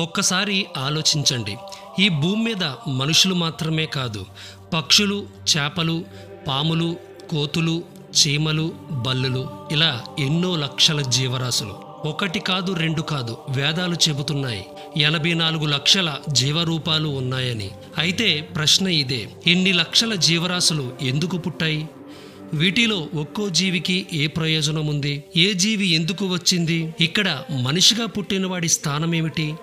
ఒక్కసారి ఆలోచించండి. ఈ భూమి మీద మనుషులు మాత్రమే కాదు పక్షులు చేపలు పాములు కోతులు చీమలు బల్లులు ఇలా ఎన్నో లక్షల జీవరాశులు. ఒకటి కాదు రెండు కాదు వేదాలు చెబుతున్నాయి. ఎనభై నాలుగు లక్షల జీవరూపాలు ఉన్నాయని. అయితే ప్రశ్న ఇదే ఇన్ని లక్షల జీవరాశులు ఎందుకు పుట్టాయి? వీటిలో ఒక్కో జీవికి ఏ ప్రయోజనం ఉంది? ఏ జీవి ఎందుకు వచ్చింది? ఇక్కడ మనిషిగా పుట్టినవాడి స్థానం ఏమిటి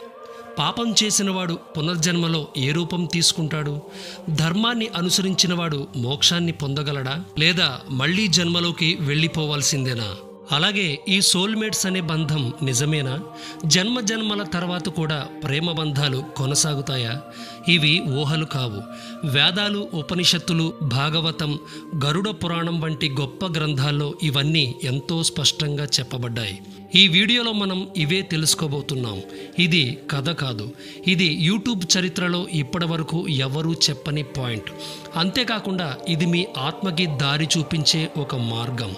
పాపం చేసినవాడు పునర్జన్మలో ఏ రూపం తీసుకుంటాడు? ధర్మాన్ని అనుసరించినవాడు మోక్షాన్ని పొందగలడా? లేదా మళ్ళీ జన్మలోకి వెళ్ళిపోవాల్సిందేనా? అలాగే ఈ సోల్మేట్స్ అనే బంధం నిజమేనా? జన్మ జన్మల తర్వాత కూడా ప్రేమ బంధాలు కొనసాగుతాయా? ఇవి ఊహలు కావు. వేదాలు ఉపనిషత్తులు భాగవతం గరుడ పురాణం వంటి గొప్ప గ్రంథాల్లో ఇవన్నీ ఎంతో స్పష్టంగా చెప్పబడ్డాయి. ఈ వీడియోలో మనం ఇవే తెలుసుకోబోతున్నాం. ఇది కథ కాదు. ఇది యూట్యూబ్ చరిత్రలో ఇప్పటివరకు ఎవరూ చెప్పని పాయింట్. అంతేకాకుండా ఇది మీ ఆత్మకి దారి చూపించే ఒక మార్గం.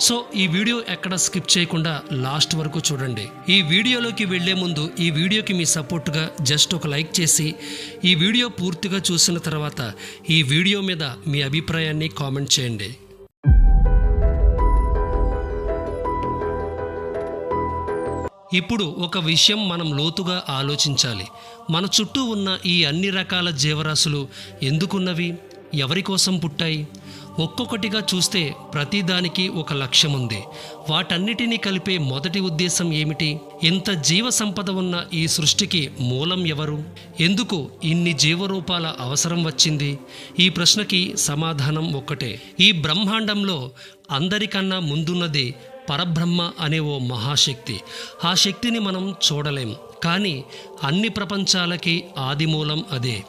సో ఈ వీడియో ఎక్కడ స్కిప్ చేయకుండా లాస్ట్ వరకు చూడండి. ఈ వీడియోలోకి వెళ్ళే ముందు ఈ వీడియోకి మీ సపోర్ట్గా జస్ట్ ఒక లైక్ చేసి ఈ వీడియో పూర్తిగా చూసిన తర్వాత ఈ వీడియో మీద మీ అభిప్రాయాన్ని కామెంట్ చేయండి. ఇప్పుడు ఒక విషయం మనం లోతుగా ఆలోచించాలి. మన చుట్టూ ఉన్న ఈ అన్ని రకాల జీవరాశులు ఎందుకున్నవి? ఎవరి కోసం పుట్టాయి? ఒక్కొక్కటిగా చూస్తే ప్రతిదానికి ఒక లక్ష్యం ఉంది. వాటన్నిటినీ కలిపే మొదటి ఉద్దేశం ఏమిటి? ఇంత జీవ సంపద ఉన్న ఈ సృష్టికి మూలం ఎవరు? ఎందుకు ఇన్ని జీవరూపాల అవసరం వచ్చింది? ఈ ప్రశ్నకి సమాధానం ఒక్కటే. ఈ బ్రహ్మాండంలో అందరికన్నా ముందున్నది పరబ్రహ్మ అనే ఓ మహాశక్తి. ఆ శక్తిని మనం చూడలేం. కానీ అన్ని ప్రపంచాలకి ఆదిమూలం అదే.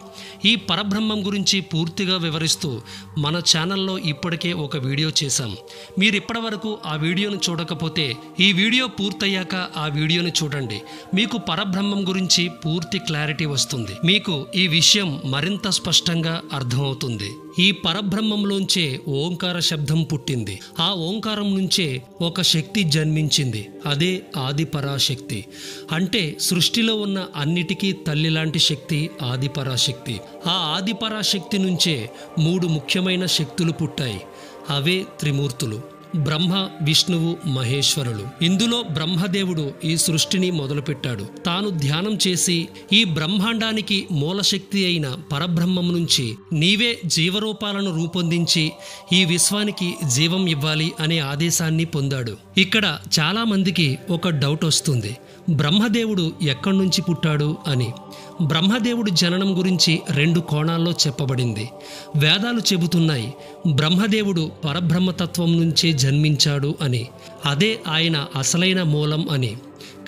ఈ పరబ్రహ్మం గురించి పూర్తిగా వివరిస్తూ మన ఛానల్లో ఇప్పటికే ఒక వీడియో చేశాం. మీరు ఇప్పటివరకు ఆ వీడియోను చూడకపోతే ఈ వీడియో పూర్తయ్యాక ఆ వీడియోని చూడండి. మీకు పరబ్రహ్మం గురించి పూర్తి క్లారిటీ వస్తుంది. మీకు ఈ విషయం మరింత స్పష్టంగా అర్థమవుతుంది. ఈ పరబ్రహ్మంలోంచే ఓంకార శబ్దం పుట్టింది. ఆ ఓంకారం నుంచే ఒక శక్తి జన్మించింది. అదే ఆదిపరాశక్తి. అంటే సృష్టిలో ఉన్న అన్నిటికీ తల్లి లాంటి శక్తి ఆదిపరాశక్తి. ఆ ఆదిపరాశక్తి నుంచే మూడు ముఖ్యమైన శక్తులు పుట్టాయి. అవే త్రిమూర్తులు. బ్రహ్మ విష్ణువు మహేశ్వరులు. ఇందులో బ్రహ్మదేవుడు ఈ సృష్టిని మొదలుపెట్టాడు. తాను ధ్యానం చేసి ఈ బ్రహ్మాండానికి మూలశక్తి అయిన పరబ్రహ్మం నుంచి నీవే జీవరూపాలను రూపొందించి ఈ విశ్వానికి జీవం ఇవ్వాలి అనే ఆదేశాన్ని పొందాడు. ఇక్కడ చాలా మందికి ఒక డౌట్ వస్తుంది. బ్రహ్మదేవుడు ఎక్కడి నుంచి పుట్టాడు అని. బ్రహ్మదేవుడి జననం గురించి రెండు కోణాల్లో చెప్పబడింది. వేదాలు చెబుతున్నాయి. బ్రహ్మదేవుడు పరబ్రహ్మతత్వం నుంచే జన్మించాడు అని. అదే ఆయన అసలైన మూలం అని.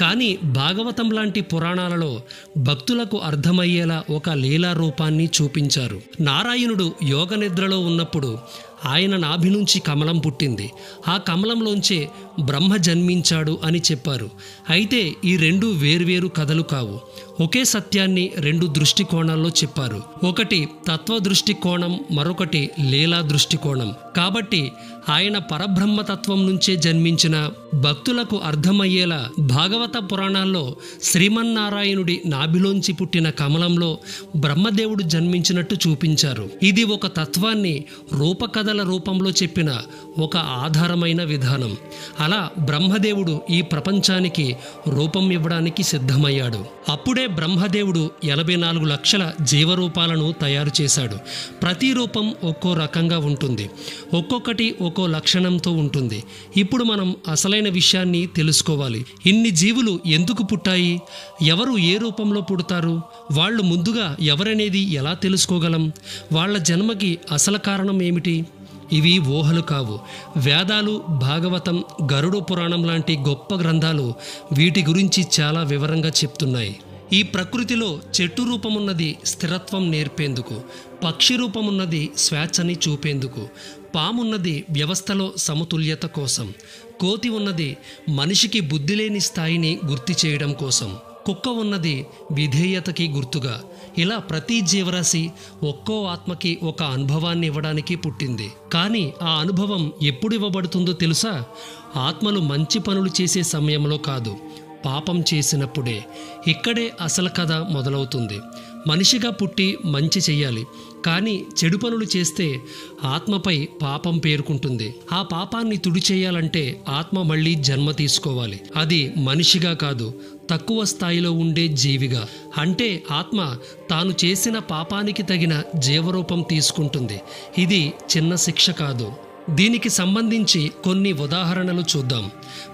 కానీ భాగవతం లాంటి పురాణాలలో భక్తులకు అర్థమయ్యేలా ఒక లీలా రూపాన్ని చూపించారు. నారాయణుడు యోగ నిద్రలో ఉన్నప్పుడు ఆయన నాభి నుంచి కమలం పుట్టింది. ఆ కమలంలోంచే బ్రహ్మ జన్మించాడు అని చెప్పారు. అయితే ఈ రెండు వేర్వేరు కథలు కావు. ఒకే సత్యాన్ని రెండు దృష్టికోణాల్లో చెప్పారు. ఒకటి తత్వ దృష్టికోణం మరొకటి లీలా దృష్టికోణం. కాబట్టి ఆయన పరబ్రహ్మతత్వం నుంచే జన్మించిన భక్తులకు అర్థమయ్యేలా భాగవత పురాణాల్లో శ్రీమన్నారాయణుడి నాభిలోంచి పుట్టిన కమలంలో బ్రహ్మదేవుడు జన్మించినట్టు చూపించారు. ఇది ఒక తత్వాన్ని రూపకథల రూపంలో చెప్పిన ఒక ఆధారమైన విధానం. అలా బ్రహ్మదేవుడు ఈ ప్రపంచానికి రూపం ఇవ్వడానికి సిద్ధమయ్యాడు. అప్పుడే బ్రహ్మదేవుడు ఎనభై నాలుగు లక్షల జీవరూపాలను తయారు చేశాడు. ప్రతి రూపం ఒక్కో రకంగా ఉంటుంది. ఒక్కొక్కటి ఒక్కో లక్షణంతో ఉంటుంది. ఇప్పుడు మనం అసలైన విషయాన్ని తెలుసుకోవాలి. ఇన్ని జీవులు ఎందుకు పుట్టాయి? ఎవరు ఏ రూపంలో పుడతారు? వాళ్ళు ముందుగా ఎవరనేది ఎలా తెలుసుకోగలం? వాళ్ళ జన్మకి అసలు కారణం ఏమిటి? ఇవి ఊహలు కావు. వేదాలు భాగవతం గరుడ పురాణం లాంటి గొప్ప గ్రంథాలు వీటి గురించి చాలా వివరంగా చెప్తున్నాయి. ఈ ప్రకృతిలో చెట్టు రూపమున్నది స్థిరత్వం నేర్పేందుకు పక్షి రూపమున్నది స్వేచ్ఛని చూపేందుకు పామున్నది వ్యవస్థలో సమతుల్యత కోసం. కోతి ఉన్నది మనిషికి బుద్ధి లేని స్థాయిని గుర్తు చేయడం కోసం. కుక్క ఉన్నది విధేయతకి గుర్తుగా. ఇలా ప్రతి జీవరాశి ఒక్కో ఆత్మకి ఒక అనుభవాన్ని ఇవ్వడానికి పుట్టింది. కానీ ఆ అనుభవం ఎప్పుడు ఇవ్వబడుతుందో తెలుసా? ఆత్మలు మంచి పనులు చేసే సమయంలో కాదు. పాపం చేసినప్పుడే. ఇక్కడే అసలు కథ మొదలవుతుంది. మనిషిగా పుట్టి మంచి చెయ్యాలి. కానీ చెడు పనులు చేస్తే ఆత్మపై పాపం పేర్కొంటుంది. ఆ పాపాన్ని తుడిచేయాలంటే ఆత్మ మళ్ళీ జన్మ తీసుకోవాలి. అది మనిషిగా కాదు తక్కువ స్థాయిలో ఉండే జీవిగా. అంటే ఆత్మ తాను చేసిన పాపానికి తగిన జీవరూపం తీసుకుంటుంది. ఇది చిన్న శిక్ష కాదు. దీనికి సంబంధించి కొన్ని ఉదాహరణలు చూద్దాం.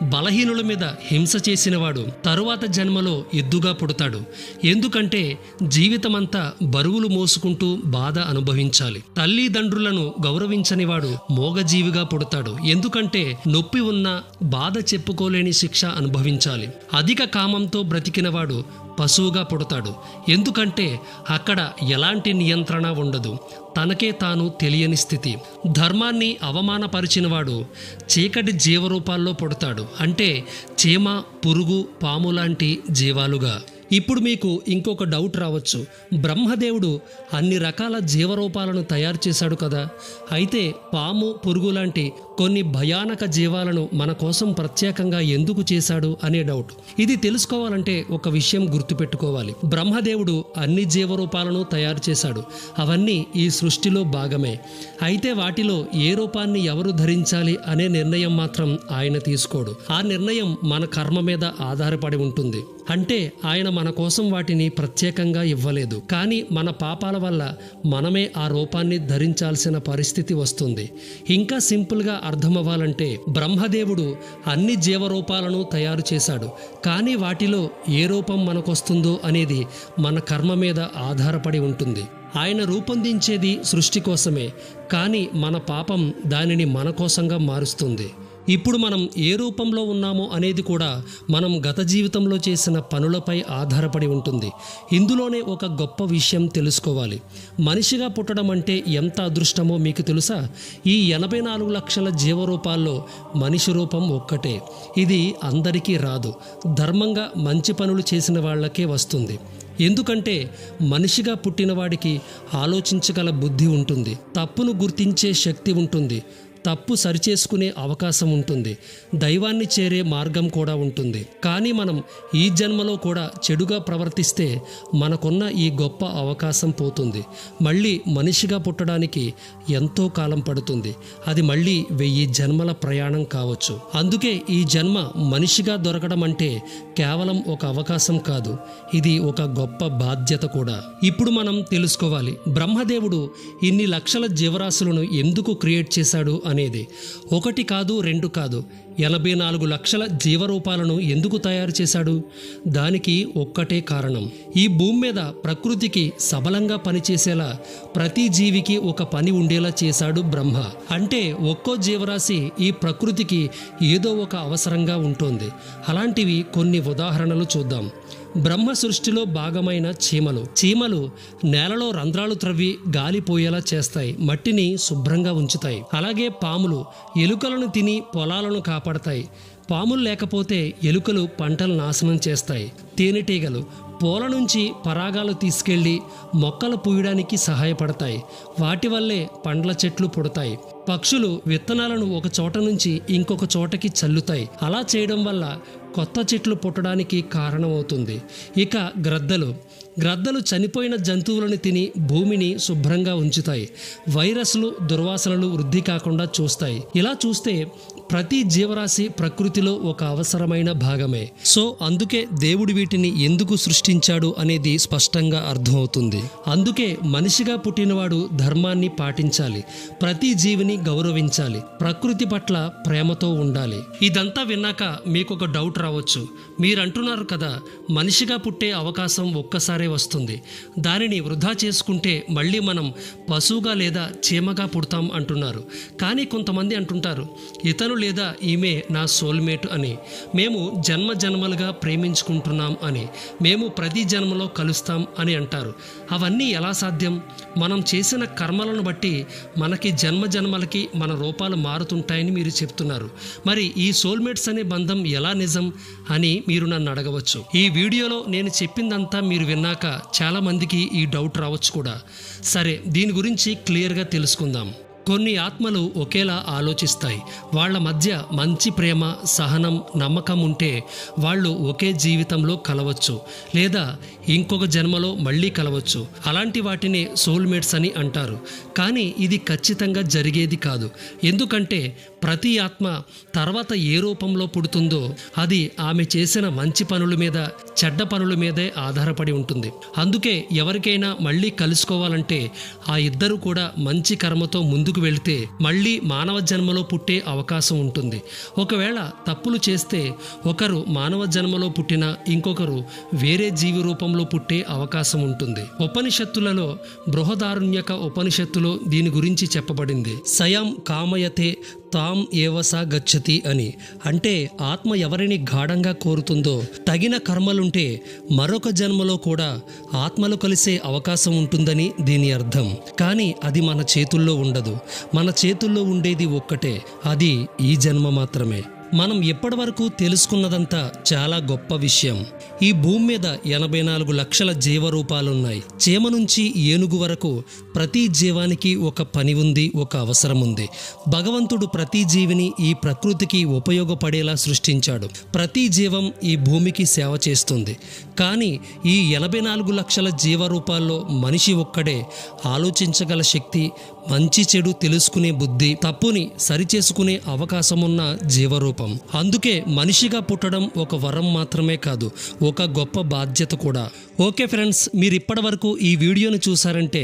బలహీనుల మీద హింస చేసినవాడు తరువాత జన్మలో ఎద్దుగా పుడతాడు. ఎందుకంటే జీవితమంతా బరువులు మోసుకుంటూ బాధ అనుభవించాలి. తల్లిదండ్రులను గౌరవించనివాడు మోగజీవిగా పుడతాడు. ఎందుకంటే నొప్పి ఉన్న బాధ చెప్పుకోలేని శిక్ష అనుభవించాలి. అధిక కామంతో బ్రతికినవాడు పశువుగా పుడతాడు. ఎందుకంటే అక్కడ ఎలాంటి నియంత్రణ ఉండదు. తనకే తాను తెలియని స్థితి. ధర్మాన్ని అవమానపరిచినవాడు చీకటి జీవరూపాల్లో పుడతాడు. అంటే చీమ పురుగు పాము లాంటి జీవాలుగా. ఇప్పుడు మీకు ఇంకొక డౌట్ రావచ్చు. బ్రహ్మదేవుడు అన్ని రకాల జీవరూపాలను తయారు చేశాడు కదా. అయితే పాము పురుగు లాంటి కొన్ని భయానక జీవాలను మన కోసం ప్రత్యేకంగా ఎందుకు చేశాడు అనే డౌట్ ఇది తెలుసుకోవాలంటే ఒక విషయం గుర్తుపెట్టుకోవాలి. బ్రహ్మదేవుడు అన్ని జీవరూపాలను తయారు చేశాడు. అవన్నీ ఈ సృష్టిలో భాగమే. అయితే వాటిలో ఏ రూపాన్ని ఎవరు ధరించాలి అనే నిర్ణయం మాత్రం ఆయన తీసుకోడు. ఆ నిర్ణయం మన కర్మ మీద ఆధారపడి ఉంటుంది. అంటే ఆయన మన కోసం వాటిని ప్రత్యేకంగా ఇవ్వలేదు. కానీ మన పాపాల వల్ల మనమే ఆ రూపాన్ని ధరించాల్సిన పరిస్థితి వస్తుంది. ఇంకా సింపుల్గా అర్థమవ్వాలంటే బ్రహ్మదేవుడు అన్ని జీవరూపాలను తయారు చేశాడు. కానీ వాటిలో ఏ రూపం మనకొస్తుందో అనేది మన కర్మ మీద ఆధారపడి ఉంటుంది. ఆయన రూపొందించేది సృష్టి కోసమే. కానీ మన పాపం దానిని మన కోసంగా మారుస్తుంది. ఇప్పుడు మనం ఏ రూపంలో ఉన్నామో అనేది కూడా మనం గత జీవితంలో చేసిన పనులపై ఆధారపడి ఉంటుంది. ఇందులోనే ఒక గొప్ప విషయం తెలుసుకోవాలి. మనిషిగా పుట్టడం అంటే ఎంత అదృష్టమో మీకు తెలుసా? ఈ ఎనభై నాలుగు లక్షల జీవరూపాల్లో మనిషి రూపం ఒక్కటే. ఇది అందరికీ రాదు. ధర్మంగా మంచి పనులు చేసిన వాళ్ళకే వస్తుంది. ఎందుకంటే మనిషిగా పుట్టినవాడికి ఆలోచించగల బుద్ధి ఉంటుంది. తప్పును గుర్తించే శక్తి ఉంటుంది. తప్పు సరిచేసుకునే అవకాశం ఉంటుంది. దైవాన్ని చేరే మార్గం కూడా ఉంటుంది. కానీ మనం ఈ జన్మలో కూడా చెడుగా ప్రవర్తిస్తే మనకున్న ఈ గొప్ప అవకాశం పోతుంది. మళ్ళీ మనిషిగా పుట్టడానికి ఎంతో కాలం పడుతుంది. అది మళ్ళీ వెయ్యి జన్మల ప్రయాణం కావచ్చు. అందుకే ఈ జన్మ మనిషిగా దొరకడం అంటే కేవలం ఒక అవకాశం కాదు. ఇది ఒక గొప్ప బాధ్యత కూడా. ఇప్పుడు మనం తెలుసుకోవాలి. బ్రహ్మదేవుడు ఇన్ని లక్షల జీవరాశులను ఎందుకు క్రియేట్ చేశాడు అని అనేది. ఒకటి కాదు రెండు కాదు. ఎనభై నాలుగు లక్షల జీవరూపాలను ఎందుకు తయారు చేశాడు? దానికి ఒక్కటే కారణం. ఈ భూమి మీద ప్రకృతికి సబలంగా పనిచేసేలా ప్రతి జీవికి ఒక పని ఉండేలా చేశాడు బ్రహ్మ. అంటే ఒక్కో జీవరాశి ఈ ప్రకృతికి ఏదో ఒక అవసరంగా ఉంటుంది. అలాంటివి కొన్ని ఉదాహరణలు చూద్దాం. బ్రహ్మ సృష్టిలో భాగమైన చీమలు. చీమలు నేలలో రంధ్రాలు త్రవ్వి గాలిపోయేలా చేస్తాయి. మట్టిని శుభ్రంగా ఉంచుతాయి. అలాగే పాములు ఎలుకలను తిని పొలాలను కాపాడతాయి. పాములు లేకపోతే ఎలుకలు పంటలు నాశనం చేస్తాయి. తేనెటీగలు పూల నుంచి పరాగాలు తీసుకెళ్ళి మొక్కలు పూయడానికి సహాయపడతాయి. వాటి వల్లే పండ్ల చెట్లు పుడతాయి. పక్షులు విత్తనాలను ఒక చోట నుంచి ఇంకొక చోటకి చల్లుతాయి. అలా చేయడం వల్ల కొత్త చెట్లు పుట్టడానికి కారణమవుతుంది. ఇక గ్రద్దలు. గ్రద్దలు చనిపోయిన జంతువులను తిని భూమిని శుభ్రంగా ఉంచుతాయి. వైరస్లు దుర్వాసనలు వృద్ధి కాకుండా చూస్తాయి. ఇలా చూస్తే ప్రతి జీవరాశి ప్రకృతిలో ఒక అవసరమైన భాగమే. సో అందుకే దేవుడు వీటిని ఎందుకు సృష్టించాడు అనేది స్పష్టంగా అర్థమవుతుంది. అందుకే మనిషిగా పుట్టినవాడు ధర్మాన్ని పాటించాలి. ప్రతి జీవిని గౌరవించాలి. ప్రకృతి పట్ల ప్రేమతో ఉండాలి. ఇదంతా విన్నాక మీకు ఒక డౌట్ రావచ్చు. మీరంటున్నారు కదా మనిషిగా పుట్టే అవకాశం ఒక్కసారే వస్తుంది. దానిని వృధా చేసుకుంటే మళ్ళీ మనం పశువుగా లేదా చీమగా పుడతాం అంటున్నారు. కానీ కొంతమంది అంటుంటారు ఇతరులు లేదా ఈమె నా సోల్మేట్ అని. మేము జన్మ జన్మలుగా ప్రేమించుకుంటున్నాం అని. మేము ప్రతి జన్మలో కలుస్తాం అని అంటారు. అవన్నీ ఎలా సాధ్యం? మనం చేసిన కర్మలను బట్టి మనకి జన్మ జన్మలకి మన రూపాలు మారుతుంటాయని మీరు చెప్తున్నారు. మరి ఈ సోల్మేట్స్ అనే బంధం ఎలా నిజం అని మీరు నన్ను అడగవచ్చు. ఈ వీడియోలో నేను చెప్పిందంతా మీరు విన్నాక చాలామందికి ఈ డౌట్ రావచ్చు కూడా. సరే దీని గురించి క్లియర్గా తెలుసుకుందాం. కొన్ని ఆత్మలు ఒకేలా ఆలోచిస్తాయి. వాళ్ళ మధ్య మంచి ప్రేమ సహనం నమ్మకం ఉంటే వాళ్ళు ఒకే జీవితంలో కలవచ్చు. లేదా ఇంకొక జన్మలో మళ్ళీ కలవచ్చు. అలాంటి వాటిని సోల్మేట్స్ అని అంటారు. కానీ ఇది ఖచ్చితంగా జరిగేది కాదు. ఎందుకంటే ప్రతి ఆత్మ తర్వాత ఏ రూపంలో పుడుతుందో అది ఆమె చేసిన మంచి పనుల మీద చెడ్డ పనుల మీదే ఆధారపడి ఉంటుంది. అందుకే ఎవరికైనా మళ్ళీ కలుసుకోవాలంటే ఆ ఇద్దరు కూడా మంచి కర్మతో ముందుకు వెళ్తే మళ్ళీ మానవ జన్మలో పుట్టే అవకాశం ఉంటుంది. ఒకవేళ తప్పులు చేస్తే ఒకరు మానవ జన్మలో పుట్టిన ఇంకొకరు వేరే జీవి రూపంలో పుట్టే అవకాశం ఉంటుంది. ఉపనిషత్తులలో బృహదారుణ్యక ఉపనిషత్తులో దీని గురించి చెప్పబడింది. సయం కామయతే తాం ఏవస గచ్చతి అని. అంటే ఆత్మ ఎవరిని గాఢంగా కోరుతుందో తగిన కర్మలుంటే మరొక జన్మలో కూడా ఆత్మలు కలిసే అవకాశం ఉంటుందని దీని అర్థం. కానీ అది మన చేతుల్లో ఉండదు. మన చేతుల్లో ఉండేది ఒక్కటే అది ఈ జన్మ మాత్రమే. మనం ఇప్పటివరకు తెలుసుకున్నదంతా చాలా గొప్ప విషయం. ఈ భూమి మీద ఎనభై నాలుగు లక్షల జీవరూపాలున్నాయి. చీమ నుంచి ఏనుగు వరకు ప్రతి జీవానికి ఒక పని ఉంది ఒక అవసరం ఉంది. భగవంతుడు ప్రతి జీవిని ఈ ప్రకృతికి ఉపయోగపడేలా సృష్టించాడు. ప్రతి జీవం ఈ భూమికి సేవ చేస్తుంది. కానీ ఈ ఎనభై నాలుగు లక్షల జీవరూపాల్లో మనిషి ఒక్కడే ఆలోచించగల శక్తి మంచి చెడు తెలుసుకునే బుద్ధి తప్పుని సరిచేసుకునే అవకాశమున్న జీవరూపం. అందుకే మనిషిగా పుట్టడం ఒక వరం మాత్రమే కాదు ఒక గొప్ప బాధ్యత కూడా. ఓకే ఫ్రెండ్స్ మీరు ఇప్పటి వరకు ఈ వీడియోని చూసారంటే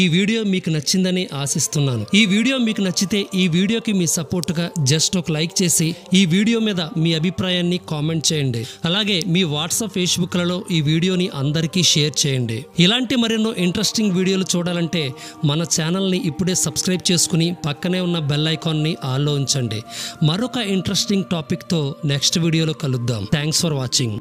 ఈ వీడియో మీకు నచ్చిందని ఆశిస్తున్నాను. ఈ వీడియో మీకు నచ్చితే ఈ వీడియోకి మీ సపోర్ట్గా జస్ట్ ఒక లైక్ చేసి ఈ వీడియో మీద మీ అభిప్రాయాన్ని కామెంట్ చేయండి. అలాగే మీ వాట్సాప్ ఫేస్బుక్లలో ఈ వీడియోని అందరికీ షేర్ చేయండి. ఇలాంటి మరెన్నో ఇంట్రెస్టింగ్ వీడియోలు చూడాలంటే మన ఛానల్ని ఇప్పుడే సబ్స్క్రైబ్ చేసుకుని పక్కనే ఉన్న బెల్ ఐకాన్ని ఆల్లో ఉంచండి. మరొక ఇంట్రెస్టింగ్ టాపిక్తో నెక్స్ట్ వీడియోలో కలుద్దాం. Thanks for watching